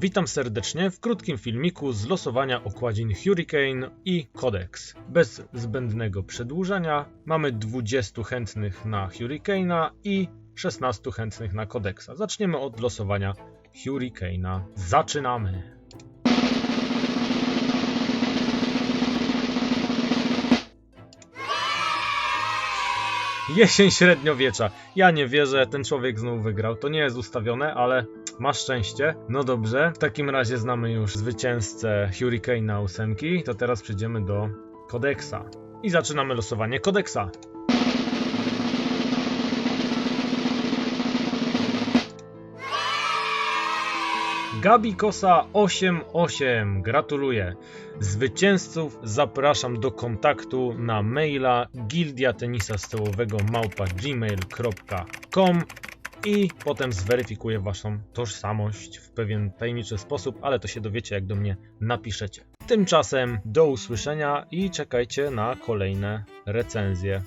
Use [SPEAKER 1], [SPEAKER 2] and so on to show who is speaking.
[SPEAKER 1] Witam serdecznie w krótkim filmiku z losowania okładzin Hurricane i Codex. Bez zbędnego przedłużania mamy 20 chętnych na Hurricane'a i 16 chętnych na Codexa. Zaczniemy od losowania Hurricane'a. Zaczynamy! Jesień średniowiecza. Ja nie wierzę, ten człowiek znowu wygrał. To nie jest ustawione, ale masz szczęście. No dobrze, w takim razie znamy już zwycięzcę Hurricane'a ósemki. To teraz przejdziemy do kodeksa. I zaczynamy losowanie kodeksa. Gabi Kosa 88. Gratuluję. Zwycięzców zapraszam do kontaktu na maila gildia tenisa stołowego gmail.com i potem zweryfikuję waszą tożsamość w pewien tajemniczy sposób, ale to się dowiecie jak do mnie napiszecie. Tymczasem do usłyszenia i czekajcie na kolejne recenzje.